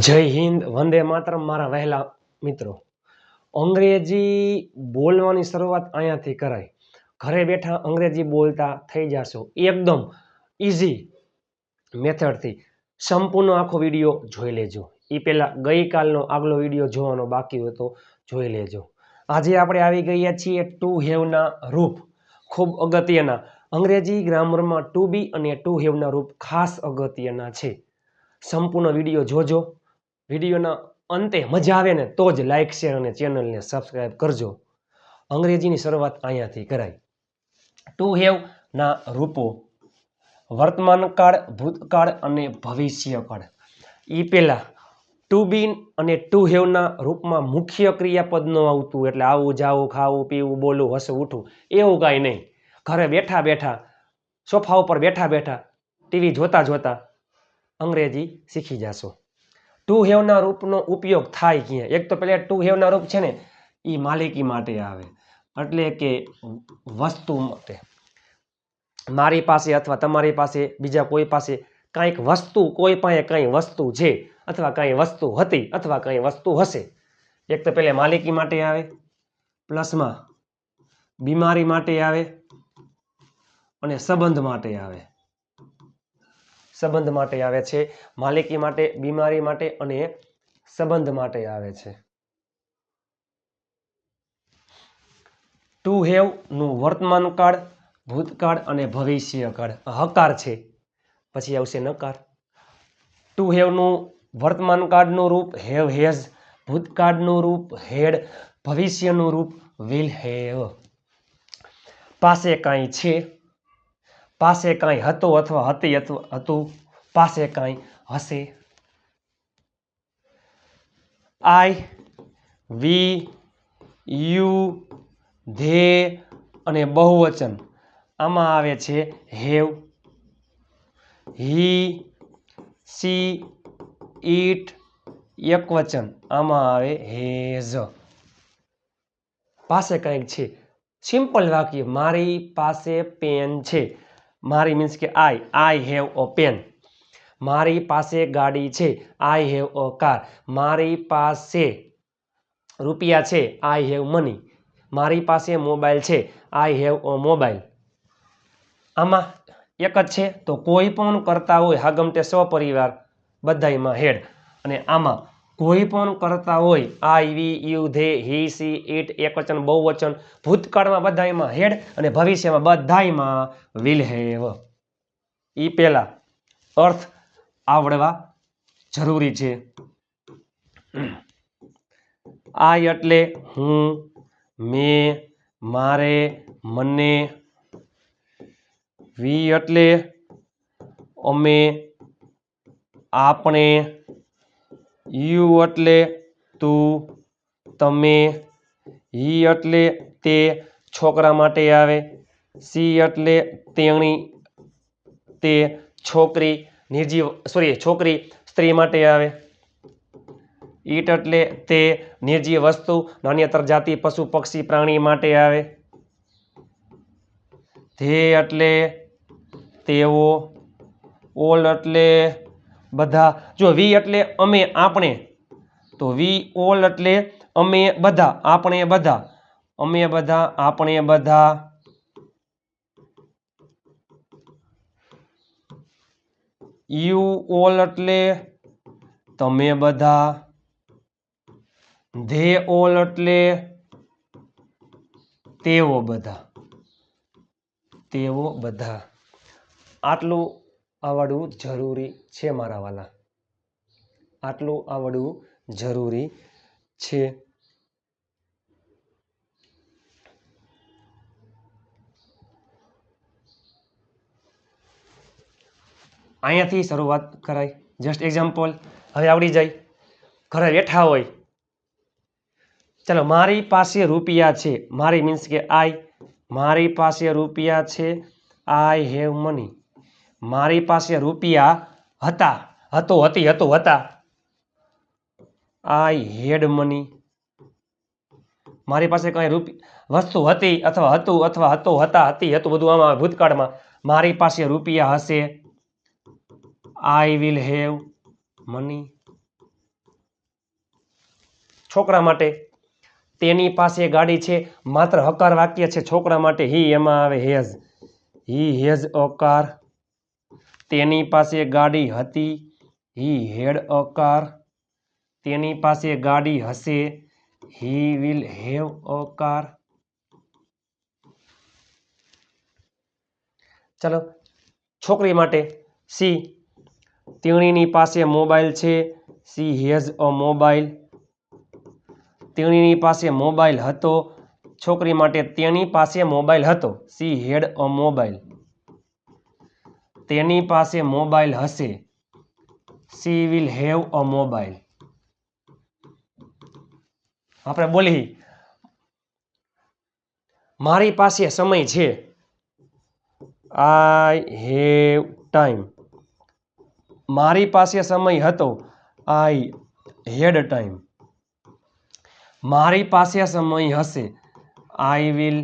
જય હિન્દ, વંદે માતરમ, મારા વહેલા મિત્રો. અંગ્રેજી બોલવાની શરૂઆત અહીંયાથી કરાય ઘરે બેઠા અંગ્રેજી બોલતા થઈ જશો. એકદમ ઇઝી મેથડથી. સંપૂર્ણ આખો વીડિયો જોઈ લેજો. એ પહેલાં ગઈકાલનો આગલો વીડિયો જોવાનો બાકી હોય તો જોઈ લેજો. આજે આપણે આવી ગયા છીએ ટુ હેવના રૂપ, ખૂબ અગત્યના. અંગ્રેજી ગ્રામરમાં ટુ બી અને ટુ હેવના રૂપ ખાસ અગત્યના છે. સંપૂર્ણ વીડિયો જોજો. વિડીયોના અંતે મજા આવે ને તો જ લાઇક શેર અને ચેનલને સબસ્ક્રાઈબ કરજો. અંગ્રેજીની શરૂઆત અહીંયાથી કરાય ટુ હેવના રૂપો. વર્તમાનકાળ ભૂતકાળ અને ભવિષ્યકાળ એ પહેલાં ટુ બીન અને ટુ હેવના રૂપમાં મુખ્ય ક્રિયાપદ ન આવતું એટલે આવું જાવું, ખાવું, પીવું, બોલવું, હસવું, ઉઠવું, એવું કાંઈ નહીં. ઘરે બેઠા બેઠા, સોફા ઉપર બેઠા બેઠા ટીવી જોતા જોતા અંગ્રેજી શીખી જશો. ટુ હેવના રૂપનો ઉપયોગ થાય ક્યાં? એક તો પહેલાં ટુ હેવના રૂપ છે ને, એ માલિકી માટે આવે. એટલે કે વસ્તુ માટે. મારી પાસે અથવા તમારી પાસે, બીજા કોઈ પાસે કાંઈક વસ્તુ, કોઈ પાસે કંઈ વસ્તુ છે, અથવા કાંઈ વસ્તુ હતી, અથવા કંઈ વસ્તુ હશે. એક તો પહેલાં માલિકી માટે આવે, પ્લસમાં બીમારી માટે આવે, અને સંબંધ માટે આવે. સંબંધ માટે આવે છે, માલિકી માટે, બીમારી માટે અને સંબંધ માટે આવે છે. ટુ હેવનું વર્તમાન કાળ, ભૂતકાળ અને ભવિષ્યકાળ આ હકાર છે. પછી આવશે નકાર. ટુ હેવનું વર્તમાન કાળનું રૂપ હેવ હેઝ ભૂતકાળનું રૂપ હેડ ભવિષ્યનું રૂપ વિલ હેવ પાસે કાંઈ છે. પાસે કાંઈ હતો અથવા હતી અથવા હતું, પાસે કાંઈ હશે? આઈ, વી, યુ, ધે અને બહુવચન. આમાં આવે છે હેવ. હી, સી, ઈટ એકવચન આમાં આવે હેઝ. પાસે કંઈક છે. સિમ્પલ વાક્ય, મારી પાસે પેન છે. મારી મીન્સ કે આઈ આઈ હેવ અ પેન મારી પાસે ગાડી છે આઈ હેવ અ કાર મારી પાસે રૂપિયા છે આઈ હેવ મની મારી પાસે મોબાઈલ છે આઈ હેવ અ મોબાઈલ આમાં એક જ છે, તો કોઈ પણ કરતા હોય હાગમટે સપરિવાર બધાયમાં હેડ. અને આમાં કોઈ પણ કરતા હોય I we you they, he, she it એકવચન, બહુવચન, ભૂતકાળમાં બધાયમાં હેડ અને ભવિષ્યમાં બધાયમાં વિલ હેવ. એ પહેલા અર્થ આવડવા જરૂરી છે. આઈ એટલે હું, મેં, મારે, મને, વી એટલે અમે, આપણે યુ એટલે તું, તમે હી એટલે તે છોકરા માટે આવે, સી એટલે તેણી, તે છોકરી, નિર્જીવ સોરી છોકરી સ્ત્રી માટે આવે. ઈટ એટલે તે નિર્જીવ વસ્તુ નાન્યતર જાતિ પશુ, પક્ષી, પ્રાણી માટે આવે. ધે એટલે તેઓ, ઓલ એટલે બધા. જો વી એટલે અમે, આપણે, તો વી, ઓલ એટલે અમે બધા, આપણે બધા. અમે બધા, આપણે બધા. યુ, ઓલ એટલે તમે બધા. ધે, ઓલ એટલે તેઓ બધા. તેઓ બધા. આટલું આવડવું જરૂરી છે મારા વાલા. આટલું આવડવું જરૂરી છે. અહીંયાથી શરૂઆત કરાય. જસ્ટ એક્ઝામ્પલ હવે આવડી જાય. ઘરે બેઠા હોય. ચાલો, મારી પાસે રૂપિયા છે. મારી મીન્સ કે આઈ મારી પાસે રૂપિયા છે. આઈ હેવ મની મારી પાસે રૂપિયા હતા, હતો, હતી, હતો, હતા. I had money. મારી પાસે કઈ રૂપિ, વસ્તુ હતી અથવા હતું, અથવા હતો, હતા, હતી, હતું, બધું આમાં ભૂતકાળમાં. મારી પાસે રૂપિયા હશે. I will have money. છોકરા માટે. તેની પાસે ગાડી છે, માત્ર હકાર વાક્ય છે. છોકરા માટે હી એમાં આવે has. He has a car. તેની પાસે ગાડી હતી. હી હેડ અ કાર તેની પાસે ગાડી હશે. He will have a car ચાલો, છોકરી માટે સી, તેણીની પાસે મોબાઈલ છે. સી હેઝ અ મોબાઈલ તેણીની પાસે મોબાઈલ હતો. છોકરી માટે તેની પાસે મોબાઈલ હતો. સી હેડ અ મોબાઈલ તેની પાસે મોબાઈલ હશે. She will have a mobile આપણે બોલી. મારી પાસે સમય છે. આઈ હેવ ટાઈમ મારી પાસે સમય હતો. આઈ હેડ ટાઈમ મારી પાસે સમય હશે. I will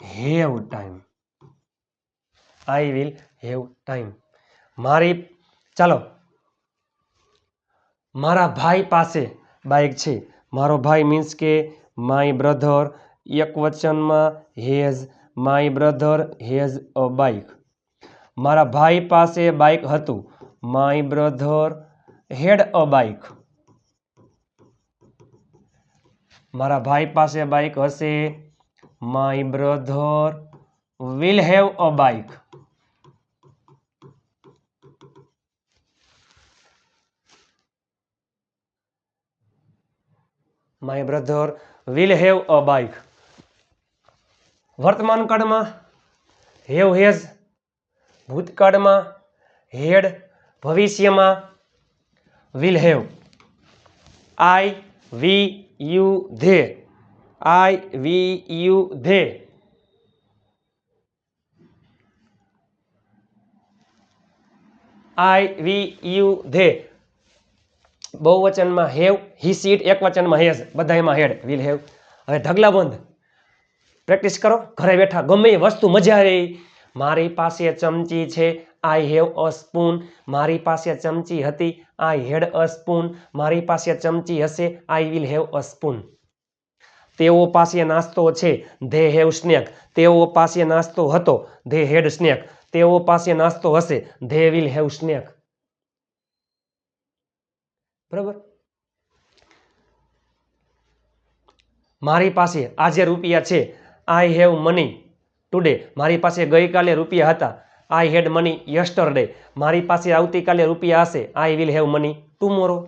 have time I will have time મારી, ચાલો. મારા ભાઈ પાસે બાઇક છે. મારો ભાઈ મીન્સ કે માય બ્રધર એક વચનમાં has my brother has a bike મારા ભાઈ પાસે બાઇક હતું. My brother had a bike મારા ભાઈ પાસે બાઇક હશે. My brother will have a bike my brother will have a bike વર્તમાન કાળમાં હેવ હેઝ, ભૂતકાળમાં હેડ, ભવિષ્યમાં will have I we you they I we you they I we you they બહુવચનમાં have, he she it એક વચનમાં has, બધાયમાં had, will have. હવે ઢગલા બંધ. પ્રેક્ટિસ કરો, ઘરે બેઠા, ગમે વસ્તુ મજા આવે. મારી પાસે ચમચી છે આઈ હેવ અ સ્પૂન મારી પાસે ચમચી હતી આઈ હેડ અ સ્પૂન મારી પાસે ચમચી હશે I will have a spoon તેઓ પાસે નાસ્તો છે ધે હેવ સ્નેક તેઓ પાસે નાસ્તો હતો ધે હેડ સ્નેક તેઓ પાસે નાસ્તો હશે ધે વિલ હેવ સ્નેક બરાબર? મારી પાસે આજે રૂપિયા છે. આઈ હેવ મની ટુડે મારી પાસે ગઈકાલે રૂપિયા હતા. આઈ હેડ મની યસ્ટરડે મારી પાસે આવતીકાલે રૂપિયા હશે. I will have money tomorrow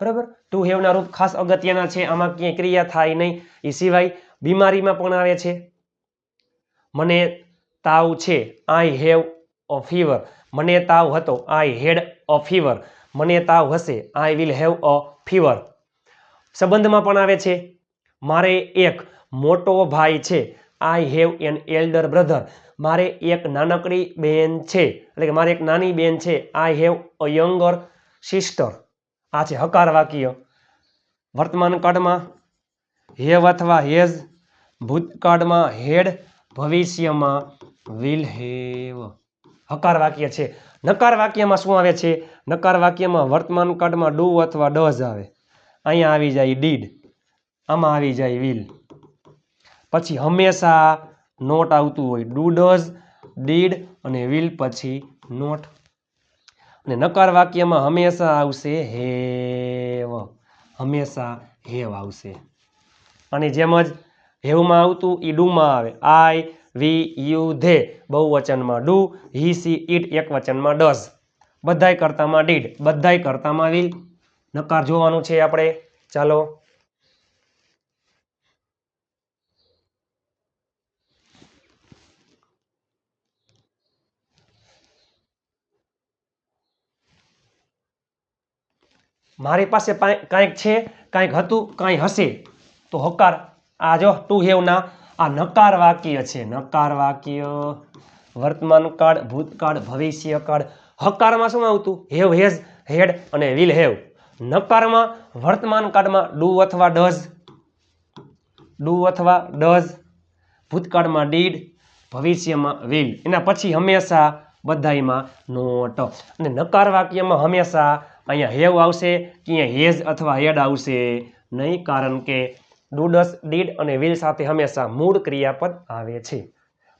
બરાબર? ટુ હેવના રૂપ ખાસ અગત્યના છે. આમાં ક્યાંય ક્રિયા થાય નહીં. એ સિવાય બીમારીમાં પણ આવે છે. મને તાવ છે. આઈ હેવ અ ફીવર મને તાવ હતો. આઈ હેડ અ ફીવર મને તાવ હશે I will have a fever સંબંધમાં પણ આવે છે, મારે એક મોટો ભાઈ છે I have an elder brother મારે એક નાનકડી બેન છે, એટલે કે મારે એક નાની બેન છે I have a younger sister આ છે હકાર વાક્ય. વર્તમાન કાળમાં હેવ અથવા હેઝ, ભૂતકાળમાં હેડ, ભવિષ્યમાં વિલ હેવ હકાર વાક્ય છે. નકાર વાક્યમાં શું આવે છે? નકાર વાક્યમાં વર્તમાન કાળમાં ડુ અથવા ડઝ આવે. અહીંયા આવી જાય ડીડ. આમાં આવી જાય વિલ. પછી હંમેશા નોટ આવતું હોય. ડુ, ડઝ, ડીડ અને વિલ પછી નોટ. અને નકાર વાક્યમાં હંમેશા આવશે હેવ. હંમેશા હેવ આવશે. અને જેમ જ હેવમાં આવતું એ ડુમાં આવે. I, we, you, they. બહુવચનમાં do, he, she it એક વચનમાં ડઝ. બધાય કરતામાં ડીડ, બધાય કરતામાં વિલ. નકાર જોવાનું છે આપણે. ચાલો. મારી પાસે કાંઈક છે, કાંઈક હતું, કાંઈ હશે. તો હકાર. આ જો ટુ હેવના આ નકાર વાક્ય છે, નકાર વાક્ય. વર્તમાન કાળ, ભૂતકાળ ભવિષ્યકાળ હકારમાં શું આવતું? હેવ, હેઝ, હેડ અને વિલ, હેવ. નકારમાં, વર્તમાન કાળમાં ડુ અથવા ડઝ? ડુ અથવા ડઝ? ભૂતકાળમાં ડીડ, ભવિષ્યમાં વિલ. એના પછી હંમેશા બધાયમાં નોટ. અને નકાર વાક્યમાં હંમેશા અહીંયા હેવ આવશે કે અહીંયા હેઝ અથવા હેડ આવશે નહીં, કારણ કે ડુડસ, ડીડ અને વિલ સાથે હંમેશા મૂળ ક્રિયાપદ આવે છે.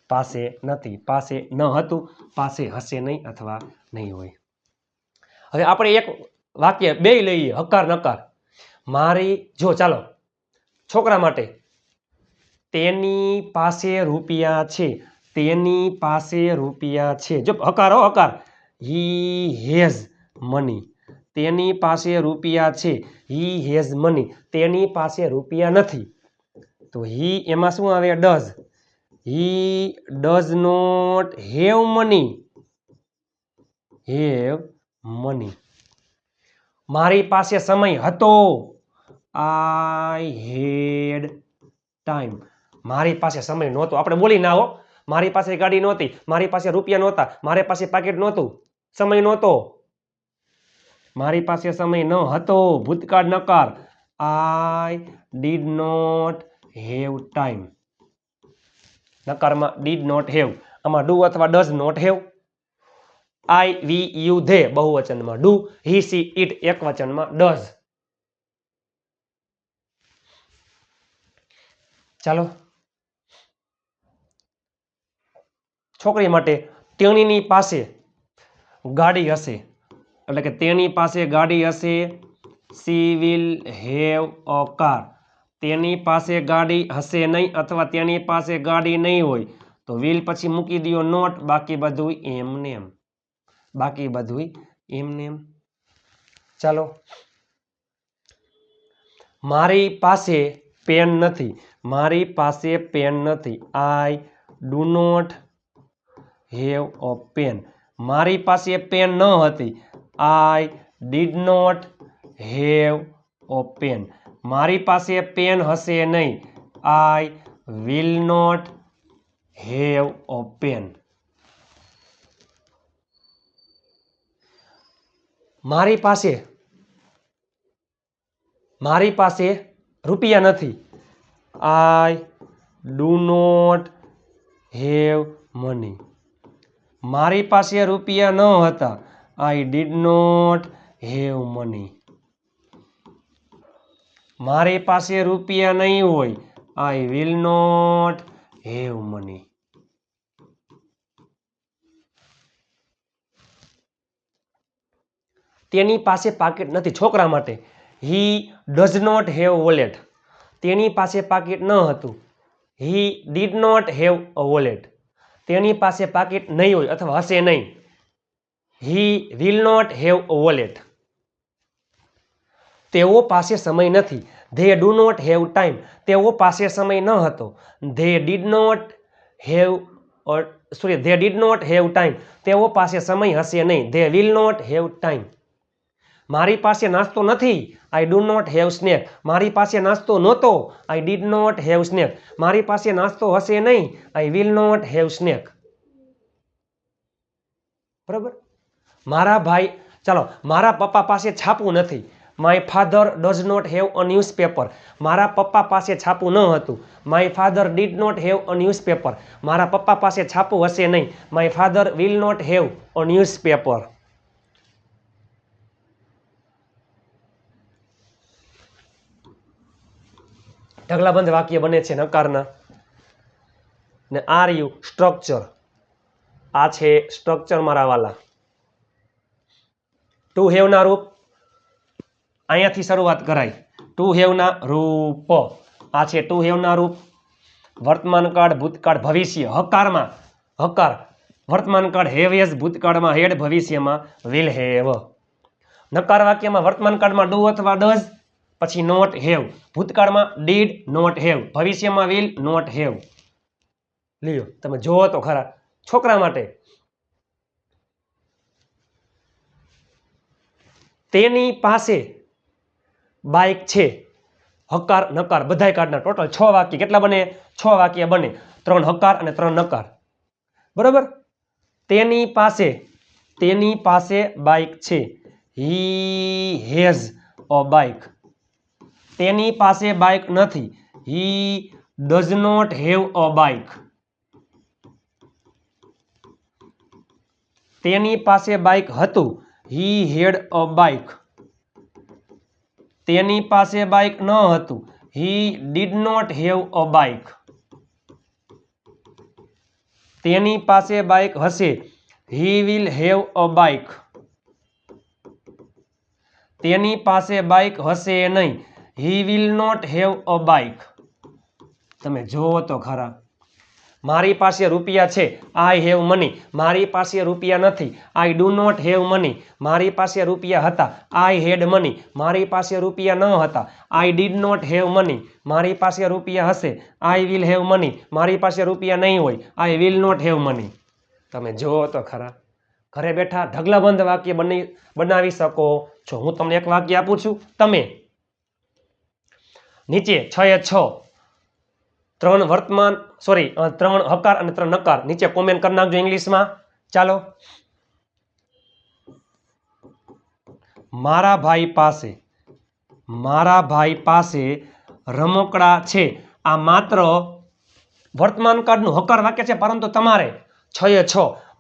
પાસે નથી, પાસે ન હતું, પાસે હશે નહીં અથવા નહીં હોય. હવે આપણે એક વાક્ય બે લઈએ, હકાર, નકાર. મારી, જો ચાલો, છોકરા માટે. તેની પાસે રૂપિયા છે, તેની પાસે રૂપિયા છે. જો હકાર હો, હકાર. હી હેઝ મની તેની પાસે રૂપિયા છે. હી હેઝ મની તેની પાસે રૂપિયા નથી. તો હી એમાં શું આવે? Does he does not have money have money મારી પાસે સમય હતો. આઈ હેડ ટાઈમ મારી પાસે સમય નહોતો. આપણે બોલી ના હો. મારી પાસે ગાડી નહોતી. મારી પાસે રૂપિયા નહોતા. મારી પાસે પાકેટ નહોતું. સમય નહોતો. મારી પાસે સમય ન હતો, ભૂતકાળ નકાર. I did not have time નકારમાં did not have આમાં ડુ અથવા does not have I we you they બહુવચનમાં do he she it એક વચનમાં ડઝ ચાલો. છોકરી માટે તેણીની પાસે ગાડી હશે. એટલે કે તેની પાસે ગાડી હશે. She will have a car તેની પાસે ગાડી હશે નહીં અથવા તેની પાસે ગાડી નહીં હોય, તો વિલ પછી મૂકી દો નોટ બાકી બધું એમને એમ. બાકી બધું એમને એમ. ચાલો. મારી પાસે પેન નથી. મારી પાસે પેન નથી. I do not have a pen મારી પાસે પેન ન હતી. I did not have a pen મારી પાસે પેન હશે નહીં. I will not have a pen મારી પાસે મારી પાસે રૂપિયા નથી. I do not have money મારી પાસે રૂપિયા ન હતા. I did not have money મારી પાસે રૂપિયા નહીં હોય. I will not have money તેની પાસે પાકીટ નથી છોકરા માટે. He does not have wallet તેની પાસે પાકીટ ન હતું. He did not have a wallet તેની પાસે પાકેટ નહીં હોય અથવા હશે નહીં. He will not have a wallet તેઓ પાસે સમય નથી. They do not have time તેઓ પાસે સમય ન હતો. They did not have sorry they did not have time તેઓ પાસે સમય હશે નહીં. They will not have time મારી પાસે નાસ્તો નથી. I do not have snack મારી પાસે નાસ્તો નહોતો. I did not have snack મારી પાસે નાસ્તો હશે નહીં. I will not have snack બરાબર? મારા ભાઈ, ચાલો, મારા પપ્પા પાસે છાપું નથી. My father does not have a newspaper મારા પપ્પા પાસે છાપું ન હતું. My father did not have a newspaper મારા પપ્પા પાસે છાપું હશે નહીં. My father will not have a newspaper ઢગલાબંધ વાક્ય બને છે નકારના. ને આર યુ સ્ટ્રક્ચર આ છે સ્ટ્રક્ચર મારા વાલા. ટુ હેવના રૂપ. અહીંયાથી શરૂઆત કરાય. ટુ હેવના રૂપ. આ છે ટુ હેવના રૂપ. વર્તમાન કાળ, ભૂતકાળ, ભવિષ્ય. હકારમાં, હકાર. વર્તમાન કાળ હેવ હેઝ ભૂતકાળમાં હેડ, ભવિષ્યમાં વિલ હેવ. નકાર વાક્યમાં વર્તમાન કાળમાં ડુ અથવા ડઝ? પછી નોટ હેવ. ભૂતકાળમાં ડીડ, નોટ હેવ. ભવિષ્યમાં વિલ, નોટ હેવ. લ્યો, તમે જોવો તો ખરા. છોકરા માટે તેની પાસે બાઇક છે. હકાર, નકાર, બધાય કાર્ડના ટોટલ છ વાક્ય. કેટલા બને? છ વાક્ય બને. ત્રણ હકાર અને ત્રણ નકાર. બરાબર? તેની પાસે તેની પાસે બાઇક છે. હી હેઝ અ બાઇક તેની પાસે બાઇક નથી. He does not have a bike તેની પાસે બાઇક હતું. હી હેડ અ બાઇક તેની પાસે બાઇક ન હતું. He did not have a bike તેની પાસે બાઇક હશે. He will have a bike તેની પાસે બાઇક હશે નહીં. He will not have a bike તમે જોવો તો ખરા. મારી પાસે રૂપિયા છે. I have money. મારી પાસે રૂપિયા નથી. I do not have money. મારી પાસે રૂપિયા હતા. I had money. મારી પાસે રૂપિયા ન હતા. I did not have money. મારી પાસે રૂપિયા હશે. I will have money. મારી પાસે રૂપિયા નહીં હોય. I will not have money. તમે જુઓ તો ખરા. ઘરે બેઠા ઢગલાબંધ વાક્ય બની, બનાવી શકો. છો હું તમને એક વાક્ય આપું છું. તમે નીચે છ એ છ. ત્રણ વર્તમાન સોરી ત્રણ હકાર અને ત્રણ નકાર. નીચે કોમેન્ટ કરી નાખજો ઇંગ્લિશમાં. ચાલો. મારા ભાઈ પાસે, મારા ભાઈ પાસે રમકડા છે. આ માત્ર વર્તમાન કાળનું હકાર વાક્ય છે, પરંતુ તમારે છ એ છ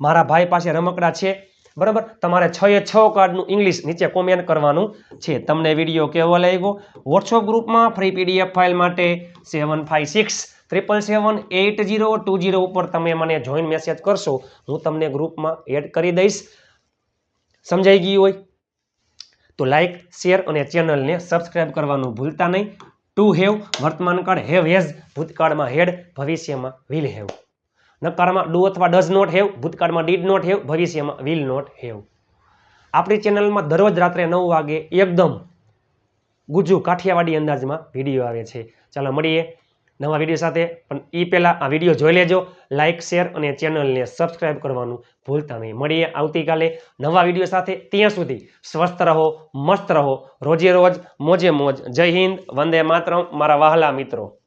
મારા ભાઈ પાસે રમકડા છે. બરાબર? તમારે છ એ છ કાર્ડનું ઇંગ્લિશ નીચે કોમેન્ટ કરવાનું છે. તમને વીડિયો કેવો લાગ્યો? વોટ્સઅપ ગ્રુપમાં ફ્રી પીડીએફ ફાઇલ માટે seven five six triple seven eight zero two zero ઉપર તમે મને જોઈન મેસેજ કરશો, હું તમને ગ્રુપમાં એડ કરી દઈશ. સમજાઈ ગયું હોય? તો લાઇક શેર અને ચેનલને સબસ્ક્રાઈબ કરવાનું ભૂલતા નહીં. ટુ હેવ વર્તમાન કાળ હેવ હેઝ ભૂતકાળમાં હેડ ભવિષ્યમાં વિલ હેવ નકારમાં ડુ અથવા ડઝ નોટ હેવ ભૂતકાળમાં ડીડ નોટ હેવ ભવિષ્યમાં વિલ નોટ હેવ આપણી ચેનલમાં દરરોજ રાત્રે નવ વાગે એકદમ ગુજુ કાઠિયાવાડી અંદાજમાં વીડિયો આવે છે. ચાલો મળીએ. નવા વીડિયો સાથે. પણ એ પહેલાં આ વીડિયો જોઈ લેજો લાઇક શેર અને ચેનલને સબસ્ક્રાઈબ કરવાનું ભૂલતા નહીં. મળીએ આવતીકાલે નવા વીડિયો સાથે. ત્યાં સુધી સ્વસ્થ રહો, મસ્ત રહો. રોજે રોજ મોજે મોજ. જય હિન્દ, વંદે માતરમ. મારા વહાલા મિત્રો.